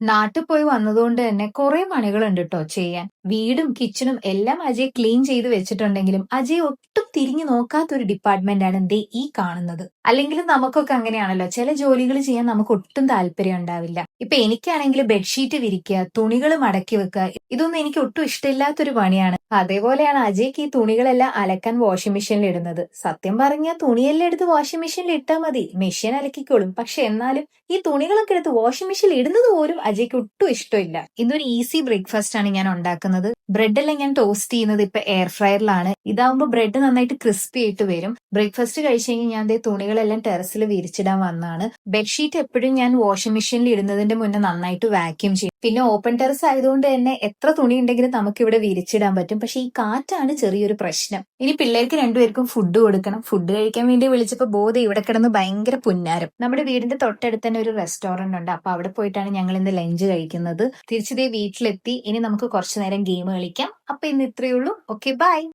നാട്ടിൽ പോയി വന്നതുകൊണ്ട് തന്നെ കുറെ പണികളുണ്ട് കേട്ടോ ചെയ്യാൻ. വീടും കിച്ചണും എല്ലാം അജയ് ക്ലീൻ ചെയ്ത് വെച്ചിട്ടുണ്ടെങ്കിലും അജയ് ഒട്ടും തിരിഞ്ഞു നോക്കാത്ത ഒരു ഡിപ്പാർട്ട്മെന്റ് ആണ് എന്തേ ഈ കാണുന്നത്. അല്ലെങ്കിൽ നമുക്കൊക്കെ അങ്ങനെയാണല്ലോ ചില ജോലികൾ ചെയ്യാൻ നമുക്ക് ഒട്ടും താല്പര്യം ഉണ്ടാവില്ല. ഇപ്പൊ എനിക്കാണെങ്കിൽ ബെഡ്ഷീറ്റ് വിരിക്കുക, തുണികൾ മടക്കി വെക്കുക ഇതൊന്നും എനിക്ക് ഒട്ടും ഇഷ്ടമില്ലാത്തൊരു പണിയാണ്. അതേപോലെയാണ് അജയ്ക്ക് ഈ തുണികളെല്ലാം അലക്കാൻ വാഷിംഗ് മെഷീനിൽ ഇടുന്നത്. സത്യം പറഞ്ഞാൽ തുണിയെല്ലാം എടുത്ത് വാഷിംഗ് മെഷീനിൽ ഇട്ടാൽ മതി മെഷീൻ അലക്കിക്കോളും. പക്ഷെ എന്നാലും ഈ തുണികളൊക്കെ എടുത്ത് വാഷിംഗ് മെഷീനിൽ ഇടുന്നത് പോലും അജയ്ക്ക് ഒട്ടും ഇഷ്ടമില്ല. ഇന്നൊരു ഈസി ബ്രേക്ക്ഫാസ്റ്റ് ആണ് ഞാൻ ഉണ്ടാക്കുന്നത്. ബ്രെഡ് എല്ലാം ഞാൻ ടോസ്റ്റ് ചെയ്യുന്നത് ഇപ്പൊ എയർ ഫ്രയറിലാണ്. ഇതാവുമ്പോൾ ബ്രെഡ് നന്നായിട്ട് ക്രിസ്പി ആയിട്ട് വരും. ബ്രേക്ക്ഫാസ്റ്റ് കഴിച്ച് കഴിഞ്ഞ് ഞാൻ ദേ തുണികളെല്ലാം ടെറസിൽ വിരിച്ചിടാൻ വന്നാണ് ബെഡ്ഷീറ്റ് എപ്പോഴും ഞാൻ വാഷിംഗ് മെഷീനിൽ ഇടുന്നതിന്റെ മുന്നേ നന്നായിട്ട് വാക്യൂം ചെയ്യും. പിന്നെ ഓപ്പൺ ടെറസ് ആയതുകൊണ്ട് തന്നെ എത്ര തുണി ഉണ്ടെങ്കിലും നമുക്ക് ഇവിടെ വിരിച്ചിടാൻ പറ്റും. പക്ഷെ ഈ കാറ്റാണ് ചെറിയൊരു പ്രശ്നം. ഇനി പിള്ളേർക്ക് രണ്ടുപേർക്കും ഫുഡ് കൊടുക്കണം. ഫുഡ് കഴിക്കാൻ വേണ്ടി വിളിച്ചപ്പോൾ ബോധ ഇവിടെ കിടന്ന് ഭയങ്കര പുന്നാരം. നമ്മുടെ വീടിന്റെ തൊട്ടടുത്ത് തന്നെ ഒരു റെസ്റ്റോറന്റ് ഉണ്ട്. അപ്പൊ അവിടെ പോയിട്ടാണ് ഞങ്ങൾ ഇന്ന് ലഞ്ച് കഴിക്കുന്നത്. തിരിച്ചു ദേ വീട്ടിലെത്തി. ഇനി നമുക്ക് കുറച്ചു നേരം ഗെയിം കളിക്കാം. അപ്പൊ ഇന്ന് ഇത്രയേ ഉള്ളൂ. Okay bye.